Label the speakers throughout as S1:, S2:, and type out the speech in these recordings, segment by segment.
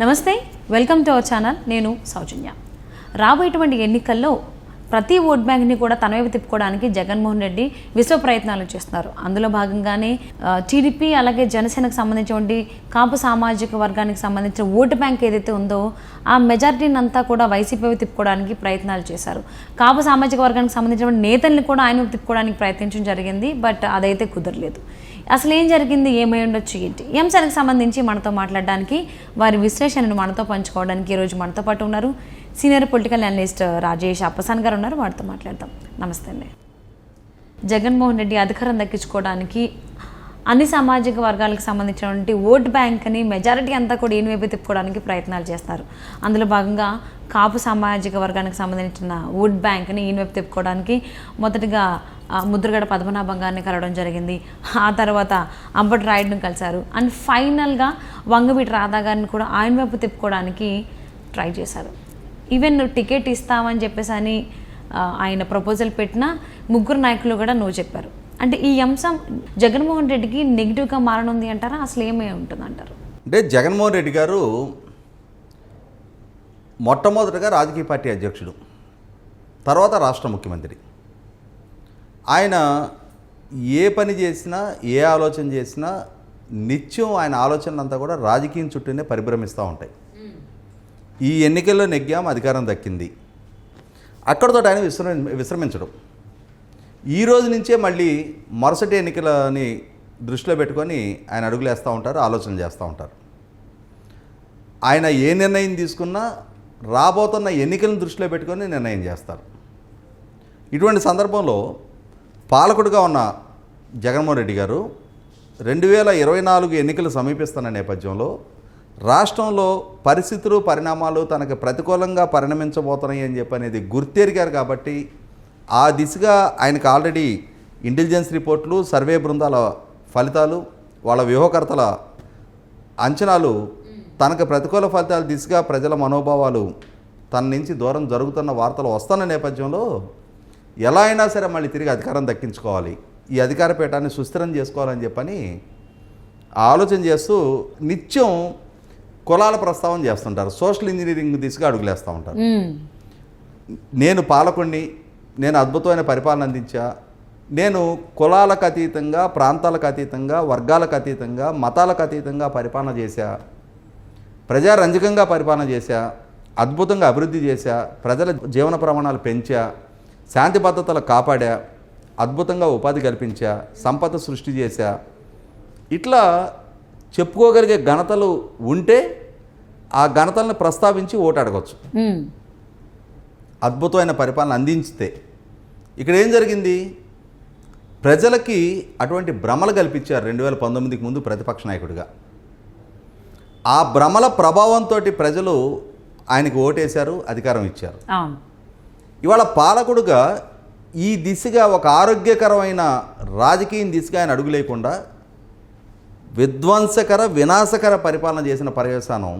S1: నమస్తే welcome to our channel. నేను సౌజన్య. రాబోయేటువంటి ఎన్నికల్లో ప్రతి ఓట్ బ్యాంక్ని కూడా తన వైపు తిప్పుకోవడానికి జగన్మోహన్ రెడ్డి విశ్వ ప్రయత్నాలు చేస్తున్నారు. అందులో భాగంగానే టీడీపీ అలాగే జనసేనకు సంబంధించినటువంటి కాపు సామాజిక వర్గానికి సంబంధించిన ఓటు బ్యాంక్ ఏదైతే ఉందో ఆ మెజారిటీని అంతా కూడా వైసీపీ వైపు తిప్పుకోవడానికి ప్రయత్నాలు చేశారు. కాపు సామాజిక వర్గానికి సంబంధించిన నేతల్ని కూడా ఆయన తిప్పుకోవడానికి ప్రయత్నించడం జరిగింది బట్ అదైతే కుదరలేదు. అసలు ఏం జరిగింది? ఏమై ఉండొచ్చు? ఏంటి? ఈ అంశానికి సంబంధించి మనతో మాట్లాడడానికి వారి విశ్లేషణను మనతో పంచుకోవడానికి ఈరోజు మనతో పాటు ఉన్నారు. Senior political analyst Rajesh Appasan గారు ఉన్నారు. వారితో మాట్లాడదాం. నమస్తే అండి. జగన్మోహన్ రెడ్డి అధికారం దక్కించుకోవడానికి అన్ని సామాజిక వర్గాలకు సంబంధించినటువంటి ఓట్ బ్యాంక్ని మెజారిటీ అంతా కూడా ఈయన వైపు తిప్పుకోవడానికి ప్రయత్నాలు చేస్తారు అందులో భాగంగా కాపు సామాజిక వర్గానికి సంబంధించిన ఓట్ బ్యాంక్ని ఈయన వైపు తిప్పుకోవడానికి మొదటగా ముద్రగడ పద్మనాభం గారిని కలవడం జరిగింది. ఆ తర్వాత అంబటి రాయుడుని కలిశారు. అండ్ ఫైనల్గా వంగవీటి రాధా గారిని కూడా ఆయన వైపు తిప్పుకోవడానికి ట్రై చేశారు. ఈవెన్ నువ్వు టికెట్ ఇస్తామని చెప్పేసి అని ఆయన ప్రపోజల్ పెట్టిన ముగ్గురు నాయకులు కూడా నువ్వు చెప్పారు. అంటే ఈ అంశం జగన్మోహన్ రెడ్డికి నెగిటివ్గా మారనుంది అంటారా? అసలు ఏమై ఉంటుంది అంటారు
S2: అంటే జగన్మోహన్ రెడ్డి గారు మొట్టమొదటగా రాజకీయ పార్టీ అధ్యక్షుడు తర్వాత రాష్ట్ర ముఖ్యమంత్రి. ఆయన ఏ పని చేసినా ఏ ఆలోచన చేసినా నిత్యం ఆయన ఆలోచనలంతా కూడా రాజకీయం చుట్టూనే పరిభ్రమిస్తూ ఉంటాయి. ఈ ఎన్నికల్లో నెగ్గాం అధికారం దక్కింది. అక్కడతో ఆయన విశ్రమ విశ్రమించడం. ఈ రోజు నుంచే మళ్ళీ మరుసటి ఎన్నికలని దృష్టిలో పెట్టుకొని ఆయన అడుగులేస్తూ ఉంటారు ఆలోచన చేస్తూ ఉంటారు. ఆయన ఏ నిర్ణయం తీసుకున్నా రాబోతున్న ఎన్నికలను దృష్టిలో పెట్టుకొని నిర్ణయం చేస్తారు. ఇటువంటి సందర్భంలో పాలకుడుగా ఉన్న జగన్మోహన్ రెడ్డి గారు రెండు వేల ఇరవై నాలుగు ఎన్నికలు సమీపిస్తున్న నేపథ్యంలో రాష్ట్రంలో పరిస్థితులు పరిణామాలు తనకు ప్రతికూలంగా పరిణమించబోతున్నాయి అని చెప్పి అనేది గుర్తెరిగారు కాబట్టి ఆ దిశగా ఆయనకు ఆల్రెడీ ఇంటెలిజెన్స్ రిపోర్ట్లు సర్వే బృందాల ఫలితాలు వాళ్ళ వ్యూహకర్తల అంచనాలు తనకు ప్రతికూల ఫలితాల దిశగా ప్రజల మనోభావాలు తన నుంచి దూరం జరుగుతున్న వార్తలు వస్తున్న నేపథ్యంలో ఎలా అయినా సరే మళ్ళీ తిరిగి అధికారం దక్కించుకోవాలి. ఈ అధికార పీఠాన్ని సుస్థిరం చేసుకోవాలని చెప్పని ఆలోచన చేస్తూ నిత్యం కులాల ప్రస్తావన చేస్తుంటారు. సోషల్ ఇంజనీరింగ్ దిశగా అడుగులేస్తూ ఉంటారు. నేను పాలకుణ్ణి నేను అద్భుతమైన పరిపాలన అందించా. నేను కులాలకు అతీతంగా ప్రాంతాలకు అతీతంగా వర్గాలకు అతీతంగా మతాలకు అతీతంగా పరిపాలన చేశా. ప్రజారంజకంగా పరిపాలన చేశా. అద్భుతంగా అభివృద్ధి చేశా. ప్రజల జీవన ప్రమాణాలు పెంచా. శాంతి భద్రతలు కాపాడా. అద్భుతంగా ఉపాధి కల్పించా. సంపద సృష్టి చేశా. ఇట్లా చెప్పుకోగలిగే ఘనతలు ఉంటే ఆ ఘనతలను ప్రస్తావించి ఓటు అడగచ్చు. అద్భుతమైన పరిపాలన అందించితే. ఇక్కడ ఏం జరిగింది? ప్రజలకి అటువంటి భ్రమలు కల్పించారు రెండు వేల పంతొమ్మిదికి ముందు ప్రతిపక్ష నాయకుడిగా. ఆ భ్రమల ప్రభావంతో ప్రజలు ఆయనకు ఓటేశారు అధికారం ఇచ్చారు. ఇవాళ పాలకుడుగా ఈ దిశగా ఒక ఆరోగ్యకరమైన రాజకీయం దిశగా ఆయన అడుగు లేకుండా విధ్వంసకర వినాశకర పరిపాలన చేసిన పర్యవసానం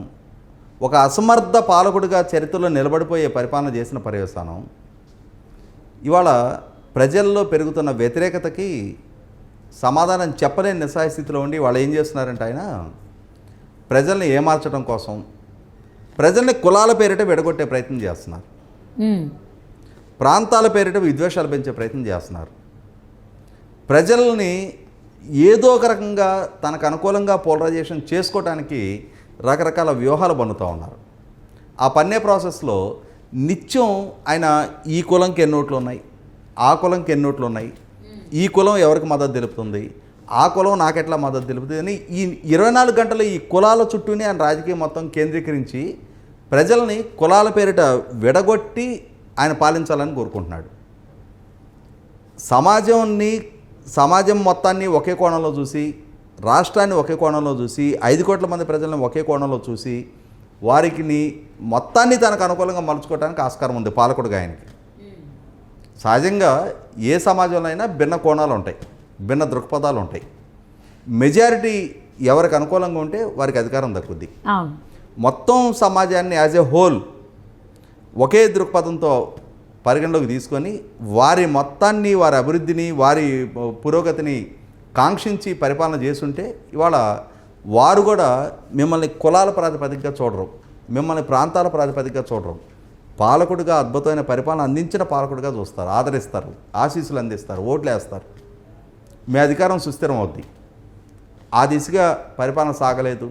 S2: ఒక అసమర్థ పాలకుడిగా చరిత్రలో నిలబడిపోయే పరిపాలన చేసిన పర్యవసానం ఇవాళ ప్రజల్లో పెరుగుతున్న వ్యతిరేకతకి సమాధానం చెప్పలేని నిస్సహాయ స్థితిలో ఉండి వాళ్ళు ఏం చేస్తున్నారంటే ఆయన ప్రజల్ని ఏమార్చడం కోసం ప్రజల్ని కులాల పేరిట విడగొట్టే ప్రయత్నం చేస్తున్నారు. ప్రాంతాల పేరిట విద్వేషాలు పెంచే ప్రయత్నం చేస్తున్నారు ప్రజల్ని ఏదో ఒక రకంగా తనకు అనుకూలంగా పోలరైజేషన్ చేసుకోవడానికి రకరకాల వ్యూహాలు పన్నుతూ ఉన్నారు. ఆ పన్నే ప్రాసెస్లో నిత్యం ఆయన ఈ కులంకి ఎన్ని ఓట్లు ఉన్నాయి? ఆ కులంకి ఎన్ని ఓట్లు ఉన్నాయి? ఈ కులం ఎవరికి మద్దతు తెలుపుతుంది? ఆ కులం నాకెట్లా మద్దతు తెలుపుతుంది? అని ఈ ఇరవై నాలుగు గంటలు ఈ కులాల చుట్టూనే ఆయన రాజకీయం మొత్తం కేంద్రీకరించి ప్రజల్ని కులాల పేరిట విడగొట్టి ఆయన పాలించాలని కోరుకుంటున్నాడు. సమాజాన్ని సమాజం మొత్తాన్ని ఒకే కోణంలో చూసి రాష్ట్రాన్ని ఒకే కోణంలో చూసి ఐదు కోట్ల మంది ప్రజలను ఒకే కోణంలో చూసి వారికి మొత్తాన్ని తనకు అనుకూలంగా మలుచుకోవడానికి ఆస్కారం ఉంది పాలకుడుగా ఆయనకి. సహజంగా ఏ సమాజంలో అయినా భిన్న కోణాలు ఉంటాయి భిన్న దృక్పథాలు ఉంటాయి. మెజారిటీ ఎవరికి అనుకూలంగా ఉంటే వారికి అధికారం దక్కుద్ది. మొత్తం సమాజాన్ని యాజ్ ఎ హోల్ ఒకే దృక్పథంతో పరిగణలోకి తీసుకొని వారి మొత్తాన్ని వారి అభివృద్ధిని వారి పురోగతిని కాంక్షించి పరిపాలన చేస్తుంటే ఇవాళ వారు కూడా మిమ్మల్ని కులాల ప్రాతిపదికగా చూడరు మిమ్మల్ని ప్రాంతాల ప్రాతిపదికగా చూడరు. పాలకుడిగా అద్భుతమైన పరిపాలన అందించిన పాలకుడిగా చూస్తారు ఆదరిస్తారు ఆశీస్సులు అందిస్తారు ఓట్లు వేస్తారు. మీ అధికారం సుస్థిరం అవుద్ది. ఆ దిశగా పరిపాలన సాగలేదు.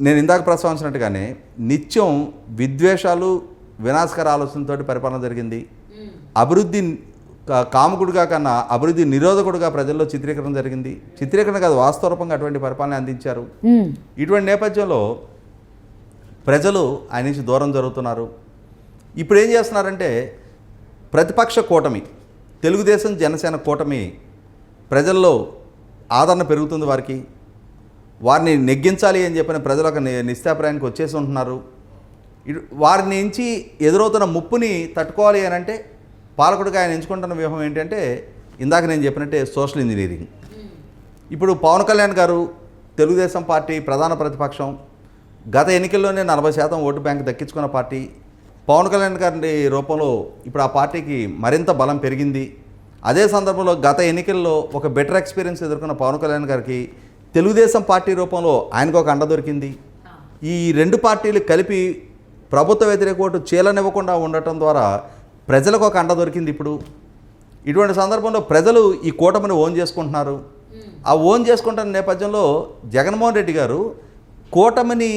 S2: నేను ఇందాక ప్రస్తావించినట్టుగానే నిత్యం విద్వేషాలు వినాశకర ఆలోచనతోటి పరిపాలన జరిగింది. అభివృద్ధి కా- కాముకుడిగా కన్నా అభివృద్ధి నిరోధకుడిగా ప్రజల్లో చిత్రీకరణ జరిగింది. చిత్రీకరణ కాదు వాస్తవరూపంగా అటువంటి పరిపాలన అందించారు. ఇటువంటి నేపథ్యంలో ప్రజలు ఆయన నుంచి దూరం జరుగుతున్నారు. ఇప్పుడు ఏం చేస్తున్నారంటే ప్రతిపక్ష కూటమి తెలుగుదేశం జనసేన కూటమి ప్రజల్లో ఆదరణ పెరుగుతుంది వారికి. వారిని నెగ్గించాలి అని చెప్పిన ప్రజలు ఒక ని- నిశ్చాప్రాయానికి వచ్చేసి ఉంటున్నారు. వారి నుంచి ఎదురవుతున్న ముప్పుని తట్టుకోవాలి అని అంటే పాలకుడిగా ఆయన ఎంచుకుంటున్న వ్యూహం ఏంటంటే ఇందాక నేను చెప్పినట్టే సోషల్ ఇంజనీరింగ్. ఇప్పుడు పవన్ కళ్యాణ్ గారు తెలుగుదేశం పార్టీ ప్రధాన ప్రతిపక్షం గత ఎన్నికల్లోనే నలభై శాతం ఓటు బ్యాంక్ దక్కించుకున్న పార్టీ పవన్ కళ్యాణ్ గారి రూపంలో ఇప్పుడు ఆ పార్టీకి మరింత బలం పెరిగింది. అదే సందర్భంలో గత ఎన్నికల్లో ఒక బెటర్ ఎక్స్పీరియన్స్ ఎదుర్కొన్న పవన్ కళ్యాణ్ గారికి తెలుగుదేశం పార్టీ రూపంలో ఆయనకు ఒక అండ దొరికింది. ఈ రెండు పార్టీలు కలిపి ప్రభుత్వ వ్యతిరేక ఓటు చీలనివ్వకుండా ఉండటం ద్వారా ప్రజలకు ఒక అండ దొరికింది ఇప్పుడు. ఇటువంటి సందర్భంలో ప్రజలు ఈ కూటమిని ఓన్ చేసుకుంటున్నారు. ఆ ఓన్ చేసుకుంటున్న నేపథ్యంలో జగన్మోహన్ రెడ్డి గారు కూటమిని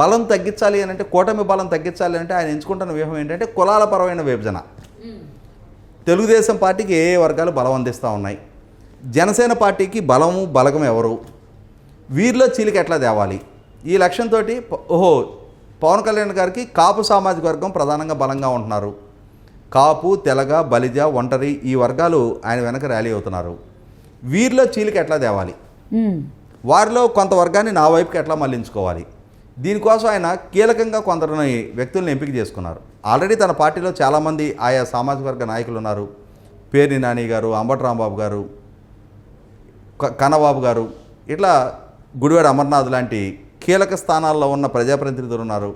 S2: బలం తగ్గించాలి అని అంటే కూటమి బలం తగ్గించాలి అంటే ఆయన ఎంచుకుంటున్న వ్యూహం ఏంటంటే కులాల పరమైన విభజన. తెలుగుదేశం పార్టీకి ఏ ఏ వర్గాలు బలం అందిస్తూ ఉన్నాయి? జనసేన పార్టీకి బలము బలగం ఎవరు? వీరిలో చీలిక ఎట్లా తేవాలి? ఈ లక్ష్యంతో ఓహో పవన్ కళ్యాణ్ గారికి కాపు సామాజిక వర్గం ప్రధానంగా బలంగా ఉంటున్నారు. కాపు తెలగ బలిజ ఒంటరి ఈ వర్గాలు ఆయన వెనక ర్యాలీ అవుతున్నారు. వీరిలో చీలిక ఎట్లా తేవాలి? వారిలో కొంత వర్గాన్ని నా వైపుకి ఎట్లా మళ్ళించుకోవాలి? దీనికోసం ఆయన కీలకంగా కొందరిని వ్యక్తులను ఎంపిక చేసుకున్నారు. ఆల్రెడీ తన పార్టీలో చాలామంది ఆయా సామాజిక వర్గ నాయకులు ఉన్నారు. పేర్ని నాని గారు అంబటి రాంబాబు గారు కన్నబాబు గారు ఇట్లా గుడివాడ అమర్నాథ్ లాంటి కీలక స్థానాల్లో ఉన్న ప్రజాప్రతినిధులు ఉన్నారు.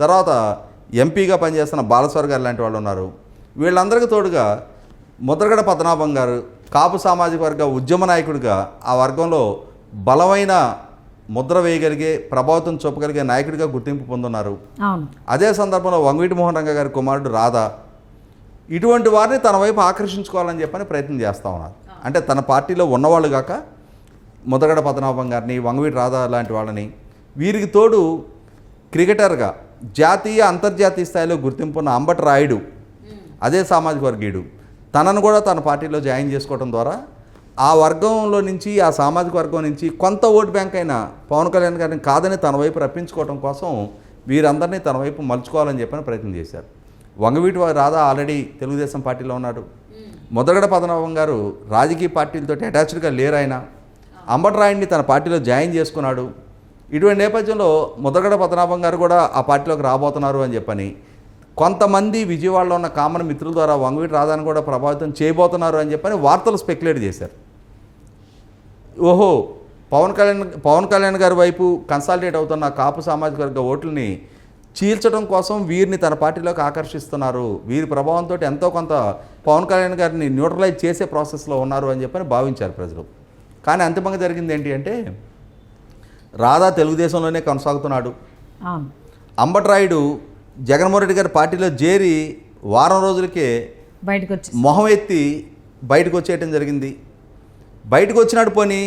S2: తర్వాత ఎంపీగా పనిచేస్తున్న బాలస్వర్ గారు లాంటి వాళ్ళు ఉన్నారు. వీళ్ళందరికీ తోడుగా ముద్రగడ పద్మనాభం గారు కాపు సామాజిక వర్గ ఉద్యమ నాయకుడిగా ఆ వర్గంలో బలమైన ముద్ర వేయగలిగే ప్రభావితం చూపగలిగే నాయకుడిగా గుర్తింపు పొందున్నారు. అదే సందర్భంలో వంగవీటి మోహన్ రంగ గారి కుమారుడు రాధా ఇటువంటి వారిని తన వైపు ఆకర్షించుకోవాలని చెప్పని ప్రయత్నం చేస్తూ ఉన్నారు. అంటే తన పార్టీలో ఉన్నవాళ్ళు కాక ముద్రగడ పద్మనాభం గారిని వంగవీటి రాధా లాంటి వాళ్ళని వీరికి తోడు క్రికెటర్గా జాతీయ అంతర్జాతీయ స్థాయిలో గుర్తింపు ఉన్న అంబటి రాయుడు అదే సామాజిక వర్గీయుడు. తనను కూడా తన పార్టీలో జాయిన్ చేసుకోవడం ద్వారా ఆ వర్గంలో నుంచి ఆ సామాజిక వర్గం నుంచి కొంత ఓటు బ్యాంక్ అయినా పవన్ కళ్యాణ్ గారిని కాదని తన వైపు రప్పించుకోవడం కోసం వీరందరినీ తన వైపు మలుచుకోవాలని చెప్పని ప్రయత్నం చేశారు. వంగవీటి వారి రాధా ఆల్రెడీ తెలుగుదేశం పార్టీలో ఉన్నాడు. మొదగడ పద్మనాభం గారు రాజకీయ పార్టీలతో అటాచ్డ్గా లేరు ఆయన అంబటరాయుడిని తన పార్టీలో జాయిన్ చేసుకున్నాడు. ఇటువంటి నేపథ్యంలో ముద్రగడ పద్మనాభం గారు కూడా ఆ పార్టీలోకి రాబోతున్నారు అని చెప్పని కొంతమంది విజయవాడలో ఉన్న కామన్ మిత్రుల ద్వారా వంగవీటి రాధాని కూడా ప్రభావితం చేయబోతున్నారు అని చెప్పని వార్తలు స్పెక్యులేట్ చేశారు. ఓహో పవన్ కళ్యాణ్ పవన్ కళ్యాణ్ గారి వైపు కన్సాలిడేట్ అవుతున్న కాపు సామాజిక వర్గ ఓట్లని చీల్చడం కోసం వీరిని తన పార్టీలోకి ఆకర్షిస్తున్నారు. వీరి ప్రభావంతో ఎంతో కొంత పవన్ కళ్యాణ్ గారిని న్యూట్రలైజ్ చేసే ప్రాసెస్లో ఉన్నారు అని చెప్పని భావించారు ప్రజలు. కానీ అంతిమంగా జరిగింది ఏంటి అంటే రాధా తెలుగుదేశంలోనే కొనసాగుతున్నాడు. అంబట్రాయుడు జగన్మోహన్ రెడ్డి గారి పార్టీలో చేరి వారం రోజులకే
S1: బయటకు వచ్చి
S2: మొహం ఎత్తి బయటకు వచ్చేయటం జరిగింది. బయటకు వచ్చినాడు పోని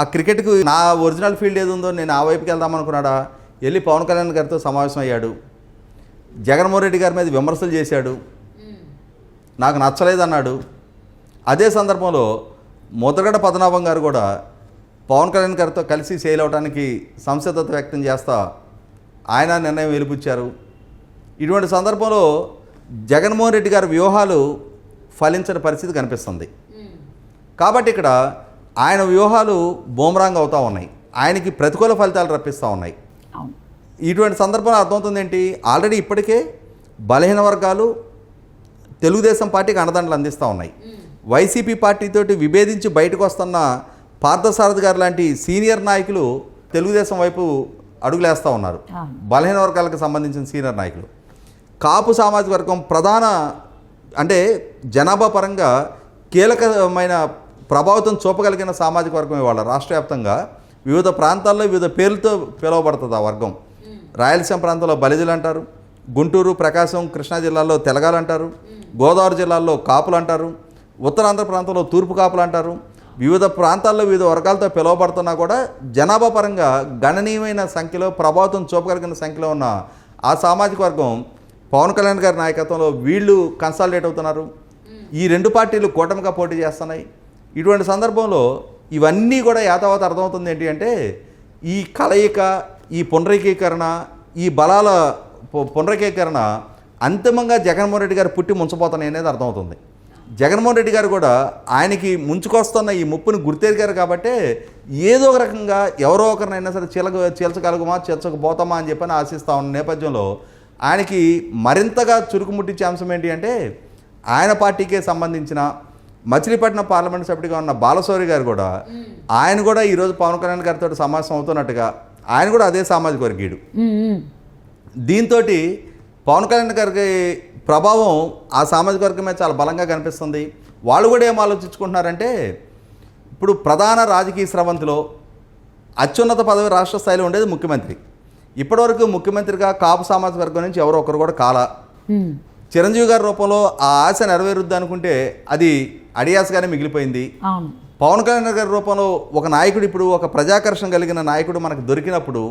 S2: ఆ క్రికెట్కు నా ఒరిజినల్ ఫీల్డ్ ఏది ఉందో నేను ఆ వైపుకి వెళ్దాం అనుకున్నాడా? వెళ్ళి పవన్ కళ్యాణ్ గారితో సమావేశం అయ్యాడు. జగన్మోహన్ రెడ్డి గారి మీద విమర్శలు చేశాడు. నాకు నచ్చలేదన్నాడు. అదే సందర్భంలో ముద్రగడ పద్మనాభం గారు కూడా పవన్ కళ్యాణ్ గారితో కలిసి సేల్ అవడానికి సంసిద్ధత వ్యక్తం చేస్తా ఆయన నిర్ణయం వెలిపుచ్చారు ఇటువంటి సందర్భంలో జగన్మోహన్ రెడ్డి గారి వ్యూహాలు ఫలించని పరిస్థితి కనిపిస్తుంది. కాబట్టి ఇక్కడ ఆయన వ్యూహాలు బూమరాంగ్ అవుతూ ఉన్నాయి. ఆయనకి ప్రతికూల ఫలితాలు రప్పిస్తూ ఉన్నాయి. ఇటువంటి సందర్భంలో అర్థమవుతుంది ఏంటి? ఆల్రెడీ ఇప్పటికే బలహీన వర్గాలు తెలుగుదేశం పార్టీకి అండదండలు అందిస్తూ ఉన్నాయి. వైసీపీ పార్టీతోటి విభేదించి బయటకు వస్తున్న పార్థసారథి గారు లాంటి సీనియర్ నాయకులు తెలుగుదేశం వైపు అడుగులేస్తూ ఉన్నారు. బలహీన వర్గాలకు సంబంధించిన సీనియర్ నాయకులు. కాపు సామాజిక వర్గం ప్రధాన అంటే జనాభా పరంగా కీలకమైన ప్రభావితం చూపగలిగిన సామాజిక వర్గం ఇవాళ రాష్ట్ర వ్యాప్తంగా. వివిధ ప్రాంతాల్లో వివిధ పేర్లతో పిలువబడుతుంది ఆ వర్గం. రాయలసీమ ప్రాంతంలో బలిజలు అంటారు. గుంటూరు ప్రకాశం కృష్ణా జిల్లాల్లో తెలగాలు అంటారు. గోదావరి జిల్లాల్లో కాపులు అంటారు. ఉత్తరాంధ్ర ప్రాంతంలో తూర్పు కాపులు అంటారు. వివిధ ప్రాంతాల్లో వివిధ వర్గాలతో పిలువబడుతున్నా కూడా జనాభా పరంగా గణనీయమైన సంఖ్యలో ప్రభావితం చూపగలిగిన సంఖ్యలో ఉన్న ఆ సామాజిక వర్గం పవన్ కళ్యాణ్ గారి నాయకత్వంలో వీళ్ళు కన్సాలిడేట్ అవుతున్నారు. ఈ రెండు పార్టీలు కూటమిగా పోటీ చేస్తున్నాయి. ఇటువంటి సందర్భంలో ఇవన్నీ కూడా యాతావాత అర్థమవుతుంది ఏంటి అంటే ఈ కలయిక ఈ పునరీకీకరణ ఈ బలాల పు- పునరీకీకరణ అంతిమంగా జగన్మోహన్ రెడ్డి గారు పుట్టి ముంచబోతున్నాయి అనేది అర్థమవుతుంది. జగన్మోహన్ రెడ్డి గారు కూడా ఆయనకి ముంచుకొస్తున్న ఈ ముప్పుని గుర్తెరిగారు కాబట్టి ఏదో ఒక రకంగా ఎవరో ఒకరినైనా సరే చీలక చీల్చగలుగుమా చీల్చకపోతామా అని చెప్పని ఆశిస్తా ఉన్న నేపథ్యంలో ఆయనకి మరింతగా చురుకుముట్టించే అంశం ఏంటి అంటే ఆయన పార్టీకే సంబంధించిన మచిలీపట్నం పార్లమెంట్ సభ్యుడిగా ఉన్న బాలశౌరి గారు కూడా ఆయన కూడా ఈరోజు పవన్ కళ్యాణ్ గారితో సమావేశం అవుతున్నట్టుగా ఆయన కూడా అదే సామాజిక వర్గీయుడు. దీంతో పవన్ కళ్యాణ్ గారికి ప్రభావం ఆ సామాజిక వర్గం మీద చాలా బలంగా కనిపిస్తుంది. వాళ్ళు కూడా ఏం ఆలోచించుకుంటున్నారంటే ఇప్పుడు ప్రధాన రాజకీయ స్రవంతిలో అత్యున్నత పదవి రాష్ట్ర స్థాయిలో ఉండేది ముఖ్యమంత్రి. ఇప్పటివరకు ముఖ్యమంత్రిగా కాపు సామాజిక వర్గం నుంచి ఎవరో ఒకరు కూడా కాల. చిరంజీవి గారి రూపంలో ఆ ఆశ నెరవేరుద్ది అనుకుంటే అది అడియాస్గానే మిగిలిపోయింది. పవన్ కళ్యాణ్ గారి రూపంలో ఒక నాయకుడు ఇప్పుడు ఒక ప్రజాకర్షణ కలిగిన నాయకుడు మనకు దొరికినప్పుడు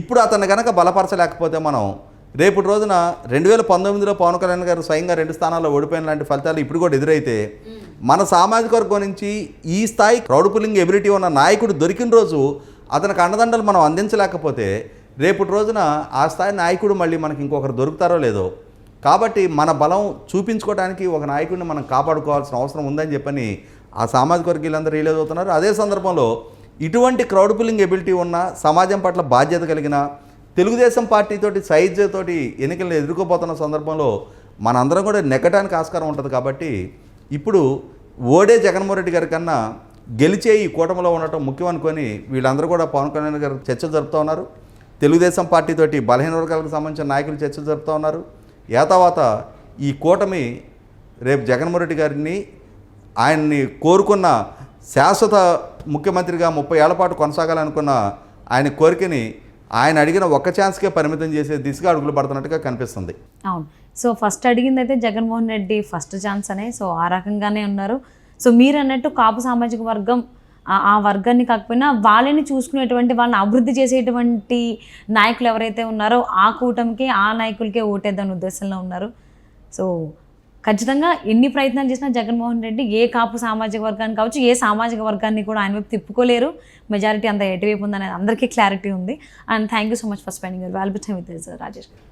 S2: ఇప్పుడు అతన్ని కనుక బలపరచలేకపోతే మనం రేపటి రోజున రెండు వేల పంతొమ్మిదిలో పవన్ కళ్యాణ్ గారు స్వయంగా రెండు స్థానాల్లో ఓడిపోయిన లాంటి ఫలితాలు ఇప్పుడు కూడా ఎదురైతే మన సామాజిక వర్గం నుంచి ఈ స్థాయి క్రౌడ్ పుల్లింగ్ ఎబిలిటీ ఉన్న నాయకుడు దొరికిన రోజు అతనికి అండదండలు మనం అందించలేకపోతే రేపటి రోజున ఆ స్థాయి నాయకుడు మళ్ళీ మనకి ఇంకొకరు దొరుకుతారో లేదో. కాబట్టి మన బలం చూపించుకోవడానికి ఒక నాయకుడిని మనం కాపాడుకోవాల్సిన అవసరం ఉందని చెప్పని ఆ సామాజిక వర్గీయులందరూ రిలీజ్ అవుతున్నారు. అదే సందర్భంలో ఇటువంటి క్రౌడ్ పుల్లింగ్ ఎబిలిటీ ఉన్న సమాజం పట్ల బాధ్యత కలిగిన తెలుగుదేశం పార్టీతోటి సైజ్తోటి ఎన్నికలను ఎదుర్కోబోతున్న సందర్భంలో మనందరం కూడా నెగ్గడానికి ఆస్కారం ఉంటుంది కాబట్టి ఇప్పుడు ఓడే జగన్మోహన్ రెడ్డి గారి కన్నా గెలిచే ఈ కూటమిలో ఉండటం ముఖ్యం అనుకొని వీళ్ళందరూ కూడా పవన్ కళ్యాణ్ గారు చర్చలు జరుపుతూ ఉన్నారు. తెలుగుదేశం పార్టీతోటి బలహీన వర్గాలకు సంబంధించిన నాయకులు చర్చలు జరుపుతూ ఉన్నారు. ఏతావాత ఈ కూటమి రేపు జగన్మోహన్ రెడ్డి గారిని ఆయన్ని కోరుకున్న శాశ్వత ముఖ్యమంత్రిగా ముప్పై ఏళ్ళ పాటు కొనసాగాలనుకున్న ఆయన కోరికని ఆయన అడిగిన ఒక్క ఛాన్స్కే పరిమితం చేసే దిశగా అడుగులు పడుతున్నట్టుగా కనిపిస్తుంది.
S1: అవును. సో ఫస్ట్ అడిగింది అయితే జగన్మోహన్ రెడ్డి ఫస్ట్ ఛాన్స్ అనే సో ఆ రకంగానే ఉన్నారు. సో మీరు అన్నట్టు కాపు సామాజిక వర్గం ఆ- ఆ వర్గాన్ని కాకపోయినా వాళ్ళని చూసుకునేటువంటి వాళ్ళని అభివృద్ధి చేసేటువంటి నాయకులు ఎవరైతే ఉన్నారో ఆ కూటమికి ఆ నాయకులకే ఓటేద్దని ఉద్దేశంలో ఉన్నారు. సో ఖచ్చితంగా ఎన్ని ప్రయత్నాలు చేసినా జగన్మోహన్ రెడ్డి ఏ కాపు సామాజిక వర్గాన్ని కావచ్చు ఏ సామాజిక వర్గాన్ని కూడా ఆయన వైపు తిప్పుకోలేరు. మెజారిటీ అంతా ఎటువైపు ఉందనేది అందరికీ క్లారిటీ ఉంది. And thank you so much for spending your valuable time with Rajesh గారు.